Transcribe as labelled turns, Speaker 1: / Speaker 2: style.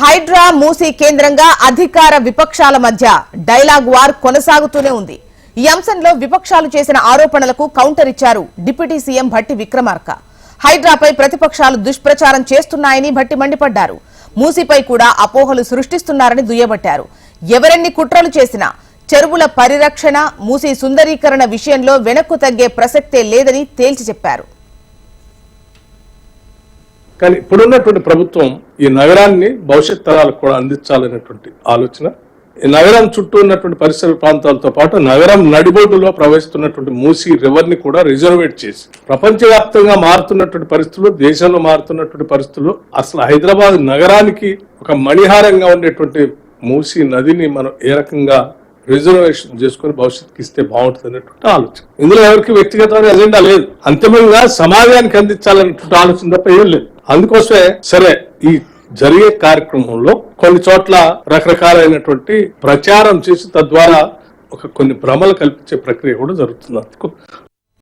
Speaker 1: హైడ్రా మూసీ కేంద్రంగా అధికార విపక్షాల మధ్య డైలాగ్ వార్ కొనసాగుతూనే ఉంది. ఈ అంశంలో విపక్షాలు చేసిన ఆరోపణలకు కౌంటర్ ఇచ్చారు డిప్యూటీ సీఎం భట్టి విక్రమార్క. హైడ్రాపై ప్రతిపక్షాలు దుష్ప్రచారం చేస్తున్నాయని భట్టి మండిపడ్డారు. మూసీపై కూడా అపోహలు సృష్టిస్తున్నారని దుయ్యబట్టారు. ఎవరెన్ని కుట్రలు చేసినా చెరువుల పరిరక్షణ మూసీ సుందరీకరణ విషయంలో వెనక్కు తగ్గే ప్రసక్తే లేదని తేల్చి చెప్పారు.
Speaker 2: కానీ ఇప్పుడున్నటువంటి ప్రభుత్వం ఈ నగరాన్ని భవిష్యత్ తరాలకు కూడా అందించాలనేటువంటి ఆలోచన. ఈ నగరం చుట్టూ ఉన్నటువంటి పరిసర ప్రాంతాలతో పాటు నగరం నడిబోటులో ప్రవహిస్తున్నటువంటి మూసీ రివర్ని కూడా రిజర్వేట్ చేసి ప్రపంచవ్యాప్తంగా మారుతున్నటువంటి పరిస్థితులు దేశంలో మారుతున్నటువంటి పరిస్థితులు అసలు హైదరాబాద్ నగరానికి ఒక మణిహారంగా ఉండేటువంటి మూసీ నదిని మనం ఏ రకంగా రిజర్వేషన్ చేసుకుని భవిష్యత్తుకి ఇస్తే బాగుంటుంది అనేటువంటి ఆలోచన. ఇందులో ఎవరికి వ్యక్తిగతమైన ఎజెండా లేదు. అంతిమంగా సమాజానికి అందించాలనేటువంటి ఆలోచన తప్ప ఏం లేదు. అందుకోసమే సరే ఈ జరిగే కార్యక్రమంలో కొన్ని చోట్ల రకరకాలైనటువంటి ప్రచారం చేసి తద్వారా ఒక కొన్ని భ్రమలు కల్పించే ప్రక్రియ కూడా జరుగుతుంది.